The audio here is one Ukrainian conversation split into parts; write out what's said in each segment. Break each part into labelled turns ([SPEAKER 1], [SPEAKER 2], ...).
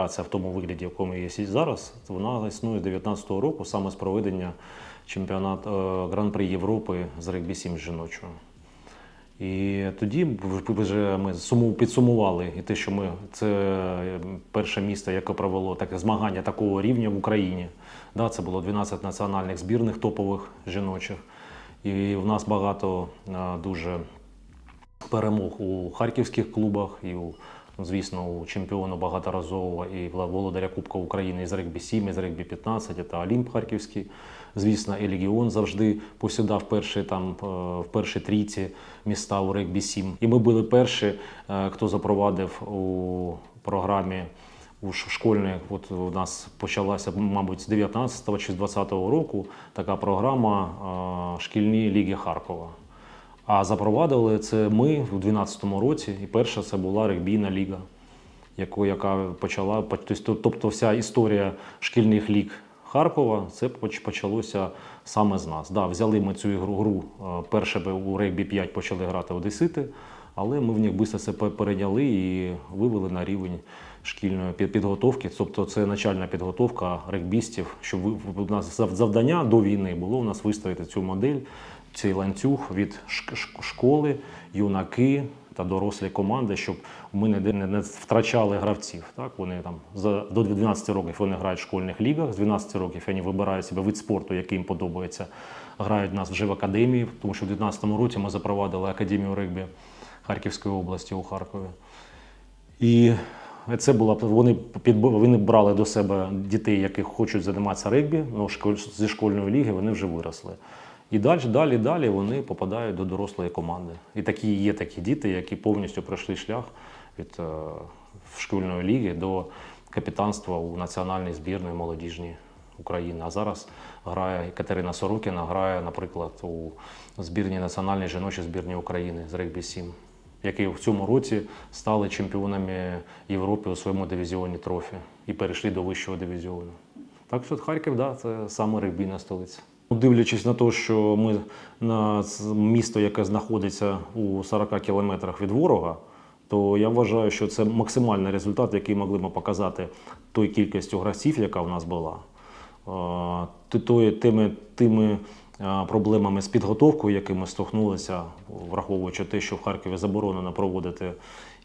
[SPEAKER 1] федерація в тому вигляді, в якому є зараз, вона існує з 19-го року саме з проведення чемпіонату е, Гран-при Європи з регбі 7 жіночого. І тоді вже ми суму- підсумували і те, що ми це е, перше місто, яке провело таке змагання такого рівня в Україні. Да, це було 12 національних збірних топових жіночих. І в нас багато е, дуже перемог у харківських клубах і у, звісно, у чемпіону багаторазового і володаря Кубка України із регбі 7, із регбі 15, та Олімп Харківський. Звісно, і Легіон завжди посідав перші там е, в першій трійці міста у регбі 7. І ми були перші, е, хто запровадив у програмі у школьних, от у нас почалася, мабуть, з 19 чи з 20 року така програма е, шкільні ліги Харкова. А запровадили це ми в 2012 році, і перша це була регбійна ліга, яка почала тобто, тобто вся історія шкільних ліг Харкова, це почалося саме з нас. Да, взяли ми цю ігру гру. е, Перше у регбі 5 почали грати одесити, але ми в них швидко це пе- перейняли і вивели на рівень шкільної підготовки. Тобто це начальна підготовка регбістів, щоб у нас завдання до війни було у нас виставити цю модель, цей ланцюг від шк- шк- школи, юнаки та дорослі команди, щоб ми не, втрачали гравців. Так? Вони там за, до 12 років вони грають в школьних лігах, з 12 років вони вибирають себе вид спорту, який їм подобається. Грають нас вже в академії, тому що в 2019 році ми запровадили академію регбі Харківської області у Харкові. І це була вони під вони брали до себе дітей, які хочуть займатися регбі, ну школь- зі школьної ліги вони вже виросли. І далі, далі, далі вони попадають до дорослої команди. І такі є такі діти, які повністю пройшли шлях від е, шкільної ліги до капітанства у національній збірної молодіжній України. А зараз грає Катерина Сорокіна, грає, наприклад, у збірній національній жіночій збірні України з регбі 7 які в цьому році стали чемпіонами Європи у своєму дивізіоні трофі і перейшли до вищого дивізіону. Так що Харків, да, це саме регбійна столиця. Ну, Дивлячись на те, що ми на місто, яке знаходиться у 40 кілометрах від ворога, то я вважаю, що це максимальний результат, який могли ми показати той кількістю гравців, яка в нас була. Тими, тими проблемами з підготовкою, якими столкнулися, враховуючи те, що в Харкові заборонено проводити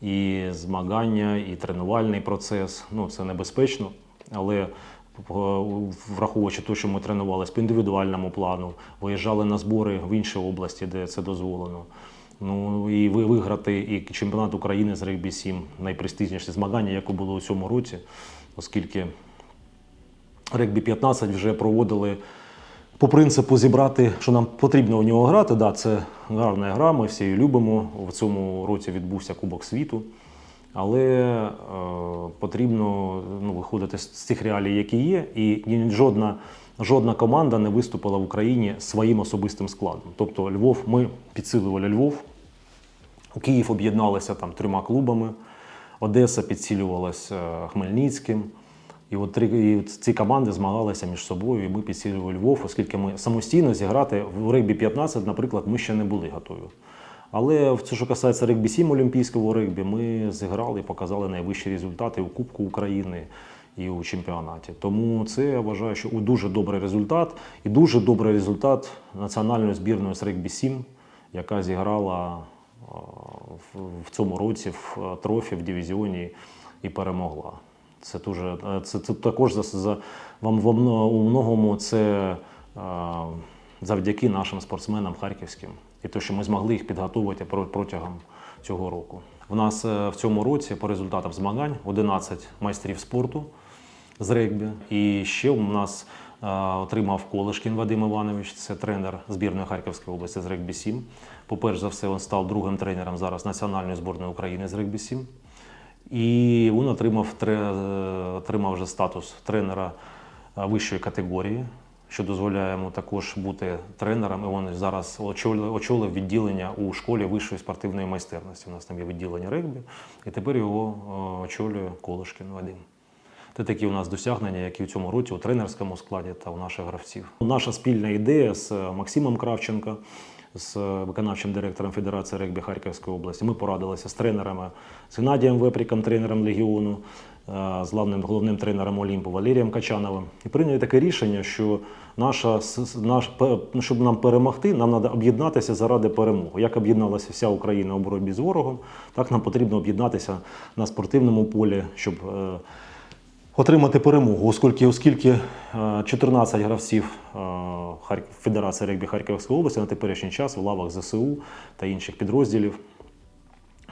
[SPEAKER 1] і змагання, і тренувальний процес. Ну, це небезпечно, але враховуючи те, що ми тренувалися по індивідуальному плану, виїжджали на збори в інші області, де це дозволено. Ну і виграти і чемпіонат України з регбі 7 найпрестижніше змагання, яке було у цьому році, оскільки регбі 15 вже проводили по принципу зібрати, що нам потрібно у нього грати. Да, це гарна гра, ми всі її любимо. В цьому році відбувся Кубок світу. Але е, потрібно ну, виходити з цих реалій, які є, і жодна, жодна команда не виступила в Україні своїм особистим складом. Тобто Львов, ми підсилювали Львов, Київ об'єдналися там трьома клубами, Одеса підсилювалася е, Хмельницьким. І от три і ці команди змагалися між собою, і ми підсилювали Львов, оскільки ми самостійно зіграти в регбі 15, наприклад, ми ще не були готові. Але в це, що касається регбі 7 олімпійського регбі, ми зіграли і показали найвищі результати у Кубку України і у чемпіонаті. Тому це я вважаю, що дуже добрий результат і дуже добрий результат національної збірної з регбі 7, яка зіграла в- цьому році в трофі в дивізіоні і перемогла. Це дуже е, це, це також за, вам во у многому це завдяки нашим спортсменам харківським і те, що ми змогли їх підготувати протягом цього року. У нас е, в цьому році по результатам змагань 11 майстрів спорту з регбі. І ще у нас е, отримав Колишкін Вадим Іванович, це тренер збірної Харківської області з регбі 7. По-перше за все, він став другим тренером зараз національної збірної України з регбі 7. І він отримав, е, отримав вже статус тренера вищої категорії, що дозволяє йому також бути тренером. І він зараз очолив, відділення у школі вищої спортивної майстерності. У нас там є відділення регбі, і тепер його е, очолює Колишкін Вадим. Це такі у нас досягнення, які в цьому році у тренерському складі та у наших гравців. Наша спільна ідея з е, Максимом Кравченко, з виконавчим директором Федерації регбі Харківської області. Ми порадилися з тренерами, з Геннадієм Вепріком, тренером Легіону, е, з главним, головним тренером Олімпу Валерієм Качановим. І прийняли таке рішення, що наша, наш, щоб нам перемогти, нам треба об'єднатися заради перемоги. Як об'єдналася вся Україна у боротьбі з ворогом, так нам потрібно об'єднатися на спортивному полі, щоб е, отримати перемогу, оскільки, оскільки е, 14 гравців е, Федерації регбі Харківської області на теперішній час в лавах ЗСУ та інших підрозділів.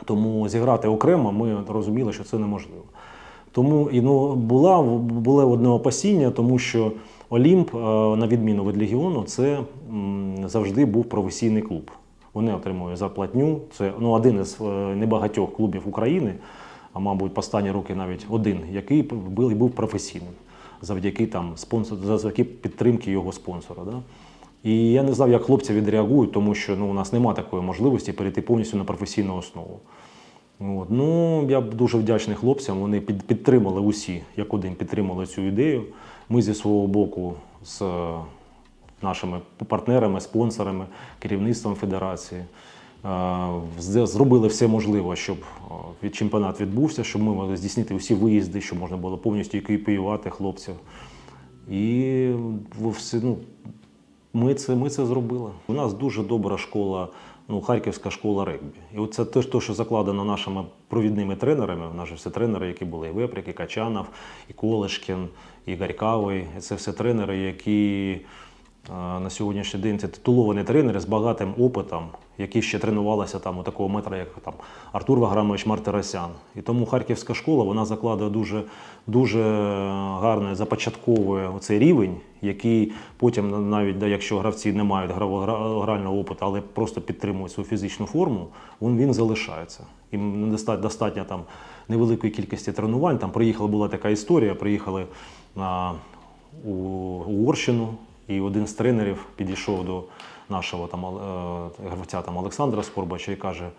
[SPEAKER 1] Тому зіграти окремо ми розуміли, що це неможливо. Тому і, ну, була, було одне опасіння, тому що Олімп, е, на відміну від Легіону, це завжди був професійний клуб. Вони отримують зарплатню. Це ну, один із е, небагатьох клубів України, а мабуть, останні роки навіть один, який був, був професійним завдяки там спонсор, завдяки підтримки його спонсора. Да? І я не знав, як хлопці відреагують, тому що ну, у нас немає такої можливості перейти повністю на професійну основу. От. Ну, я дуже вдячний хлопцям. Вони під, підтримали усі, як один підтримали цю ідею. Ми зі свого боку з е, нашими партнерами, спонсорами, керівництвом федерації зробили все можливе, щоб е, від чемпіонат відбувся, щоб ми могли здійснити усі виїзди, щоб можна було повністю екіпіювати хлопців. І всі, ну, ми це, ми це зробили. У нас дуже добра школа, ну, Харківська школа регбі. І це те, що- закладено нашими провідними тренерами. У нас же всі тренери, які були і Веприк, і Качанов, і Колешкін, і Гарькавий. Це все тренери, які е, на сьогоднішній день це титуловані тренери з багатим опитом, які ще тренувалися там у такого метра, як там Артур Ваграмович Мартиросян. І тому Харківська школа вона закладує дуже, дуже гарно започатковує цей рівень, який потім, навіть якщо гравці не мають грального опиту, але просто підтримують свою фізичну форму, він, він залишається. Їм достатньо там невеликої кількості тренувань. Там приїхала була така історія. Приїхали на у Угорщину, і один з тренерів підійшов до нашого там е, гравця там Олександра Скорбача і каже: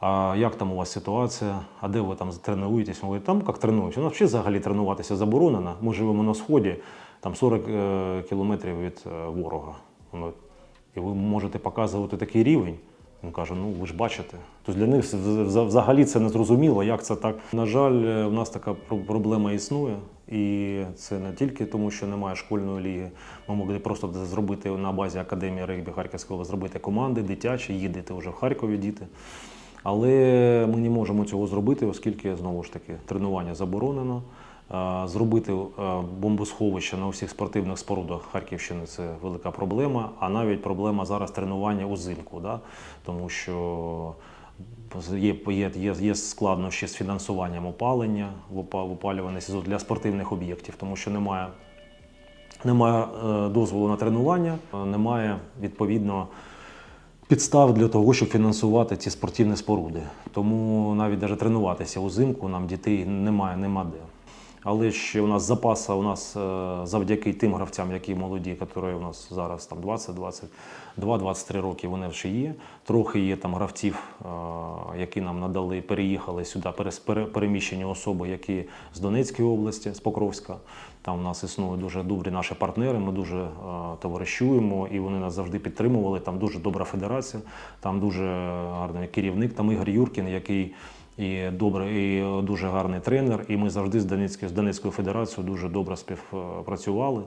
[SPEAKER 1] а як там у вас ситуація? А де ви там тренуєтесь? Він говорить, там як тренуємося. У нас взагалі тренуватися заборонено. Ми живемо на сході, там 40 е, кілометрів від е, ворога. І ви можете показувати такий рівень. Він каже: ну ви ж бачите. Тобто для них вз- вз- взагалі це не зрозуміло, як це так. На жаль, е, в нас така проблема існує, і це не тільки тому, що немає школьної ліги. Ми могли просто зробити на базі академії регбі Харківської області, зробити команди дитячі, їдете вже в Харкові діти. Але ми не можемо цього зробити, оскільки знову ж таки тренування заборонено. Зробити бомбосховище на усіх спортивних спорудах Харківщини це велика проблема, а навіть проблема зараз тренування узимку, да? тому що є, є, є, складнощі з фінансуванням опалення в опа- в сезон для спортивних об'єктів, тому що немає немає е, дозволу на тренування, е, немає відповідно підстав для того, щоб фінансувати ці спортивні споруди. Тому навіть навіть тренуватися узимку нам дітей немає, нема де. Але ще у нас запаса у нас е, завдяки тим гравцям, які молоді, які у нас зараз там 20, 22, 23 роки, вони ще є. Трохи є там гравців, е, які нам надали, переїхали сюди, переміщені особи, які з Донецької області, з Покровська. Там у нас існують дуже добрі наші партнери. Ми дуже е, товаришуємо, і вони нас завжди підтримували. Там дуже добра федерація, там дуже гарний керівник. Там Ігор Юркін, який і добрий, і дуже гарний тренер. І ми завжди з Донецькою, з Донецькою федерацією дуже добре співпрацювали.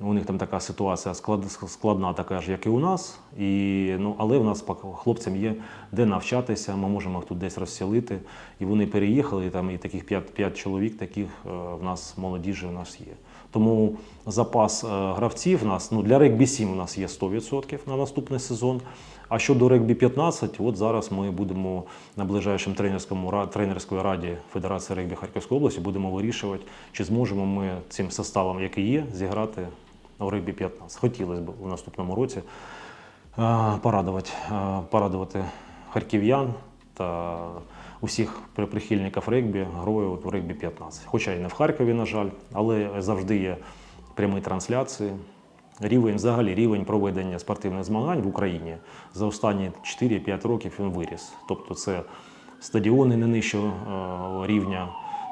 [SPEAKER 1] У них там така ситуація склад, складна, така ж, як і у нас. І, ну, але в нас хлопцям є де навчатися, ми можемо їх тут десь розселити. І вони переїхали, і там і таких 5, 5 чоловік, таких е, в нас молодіжі у нас є. Тому запас е, гравців у нас ну, для регбі 7 у нас є 100% на наступний сезон. А щодо регбі 15, от зараз ми будемо на ближайшому тренерському тренерської раді Федерації регбі Харківської області будемо вирішувати, чи зможемо ми цим составом, який є, зіграти в регбі 15. Хотілося б у наступному році е, порадувати, е, порадувати харків'ян та усіх при- прихильників регбі грою в регбі 15. Хоча і не в Харкові, на жаль, але завжди є прямі трансляції. Рівень, взагалі, рівень проведення спортивних змагань в Україні за останні 4-5 років він виріс. Тобто це стадіони не нижчого е, рівня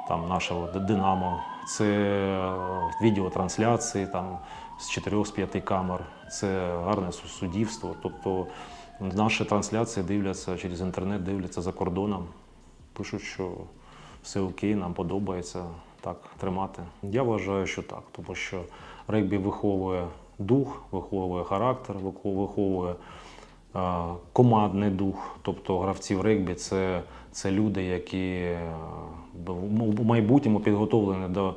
[SPEAKER 1] там, нашого Динамо, це е, відеотрансляції там, з 4-5 камер, це гарне суддівство. Тобто Наші трансляції дивляться через інтернет, дивляться за кордоном. Пишуть, що все окей, нам подобається так тримати. Я вважаю, що так, тому що регбі виховує дух, виховує характер, вихов- виховує командний дух. Тобто гравці в регбі це, це люди, які е, в майбутньому підготовлені до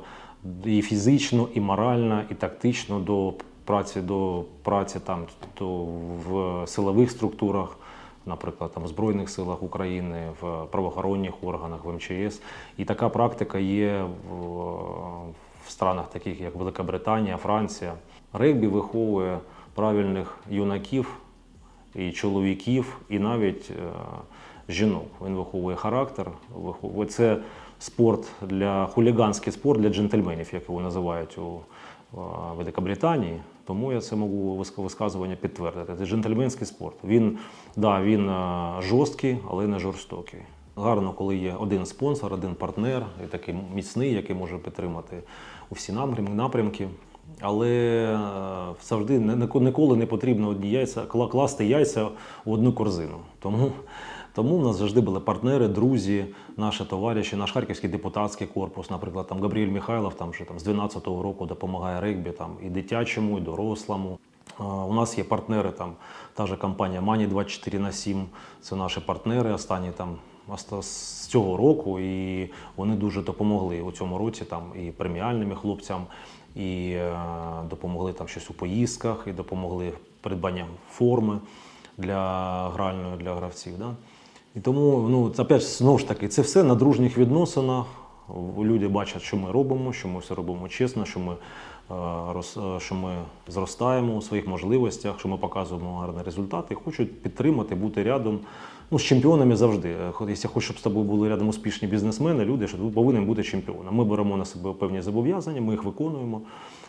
[SPEAKER 1] і фізично, і морально, і тактично до праці до праці там то в силових структурах, наприклад, там в Збройних силах України, в правоохоронних органах, в МЧС. І така практика є в, в странах, таких як Велика Британія, Франція. Регбі виховує правильних юнаків і чоловіків, і навіть е, жінок. Він виховує характер. Виховує це спорт для хуліганський спорт для джентльменів, як його називають у е, Великобританії. Тому я це можу висказування підтвердити. Це джентльменський спорт. Він, да, він е, жорсткий, але не жорстокий. Гарно, коли є один спонсор, один партнер, і такий міцний, який може підтримати усі напрям- напрямки. Але е, завжди ніколи не потрібно одні яйця, класти яйця в одну корзину. Тому, тому в нас завжди були партнери, друзі, наші товариші, наш харківський депутатський корпус, наприклад, там Габріель Михайлов там вже там з 12-го року допомагає регбі там і дитячому, і дорослому. Е, У нас є партнери, там та же компанія Money 24 на 7, це наші партнери останні там з цього року, і вони дуже допомогли у цьому році там і преміальними хлопцям, і е, допомогли там щось у поїздках, і допомогли придбанням форми для гральної для гравців. Да? І тому, ну, опять знову ж таки, це все на дружніх відносинах. Люди бачать, що ми робимо, що ми все робимо чесно, що ми, е, е, що ми зростаємо у своїх можливостях, що ми показуємо гарний результат і хочуть підтримати, бути рядом. Ну, з чемпіонами завжди. Е, Якщо хочеш, щоб з тобою були рядом успішні бізнесмени, люди, що повинен бути чемпіоном. Ми беремо на себе певні зобов'язання, ми їх виконуємо.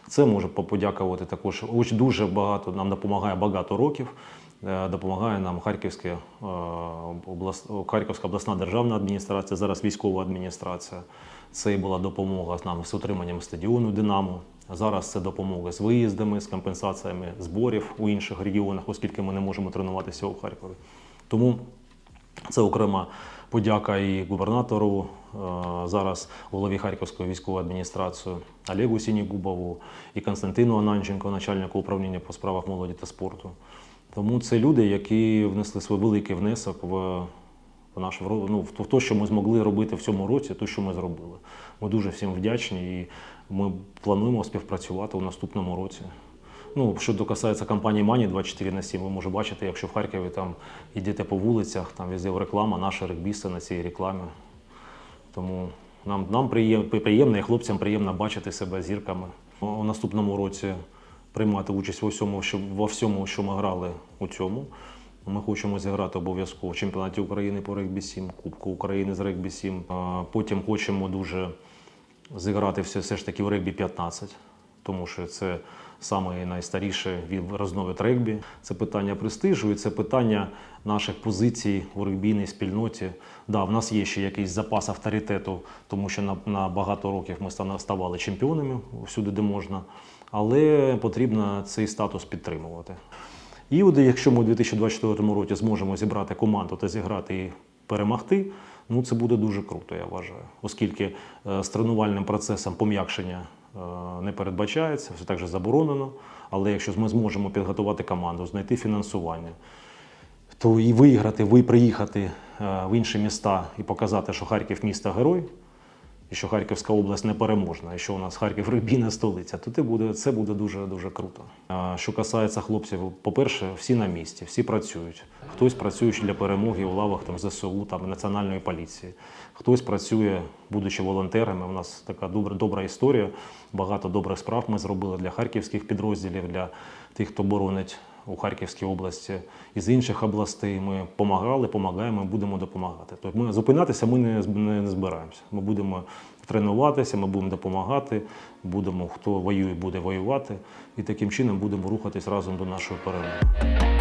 [SPEAKER 1] Це може подякувати також. Дуже багато нам допомагає багато років. Е, Допомагає нам Харківська, е, облас... Харківська обласна державна адміністрація, зараз військова адміністрація. Це була допомога з нам з утриманням стадіону Динамо. Зараз це допомога з виїздами, з компенсаціями зборів у інших регіонах, оскільки ми не можемо тренуватися у Харкові. Тому це окрема подяка і губернатору, е, зараз голові Харківської військової адміністрації Олегу Сінігубову і Константину Ананченко, начальнику управління по справах молоді та спорту. Тому це люди, які внесли свій великий внесок в, наш ну, в те, що ми змогли робити в цьому році, те, що ми зробили. Ми дуже всім вдячні і ми плануємо співпрацювати у наступному році. Ну, що касається компанії Мані 24 на 7, ви можете бачити, якщо в Харкові там йдете по вулицях, там везде реклама, наші регбісти на цій рекламі. Тому нам, нам приєм- приємно і хлопцям приємно бачити себе зірками. У наступному році приймати участь во всьому, що, во всьому, що ми грали у цьому. Ми хочемо зіграти обов'язково в чемпіонаті України по регбі 7, Кубку України з регбі 7. Потім хочемо дуже зіграти все, все ж таки в регбі 15, тому що це саме найстаріший від розновид регбі. Це питання престижу і це питання наших позицій у регбійній спільноті. Да, в нас є ще якийсь запас авторитету, тому що на, на багато років ми ставали чемпіонами всюди, де можна, але потрібно цей статус підтримувати. І от якщо ми у 2024 році зможемо зібрати команду та зіграти і перемогти, ну це буде дуже круто, я вважаю, оскільки е, з тренувальним процесом пом'якшення не передбачається, все так же заборонено. Але якщо ми зможемо підготувати команду, знайти фінансування, то і виграти, ви приїхати е, в інші міста і показати, що Харків місто герой, і що Харківська область непереможна, і що у нас Харків регбійна столиця, то це буде, це буде дуже дуже круто. Що касається хлопців, по-перше, всі на місці, всі працюють. Хтось працює для перемоги у лавах там ЗСУ, там національної поліції. Хтось працює, будучи волонтерами. У нас така добра, добра історія. Багато добрих справ ми зробили для харківських підрозділів, для тих, хто боронить у Харківській області і з інших областей. Ми допомагали, допомагаємо, будемо допомагати. Тобто ми зупинятися ми не, не, не збираємося. Ми будемо тренуватися, ми будемо допомагати, будемо хто воює, буде воювати, і таким чином будемо рухатись разом до нашої перемоги.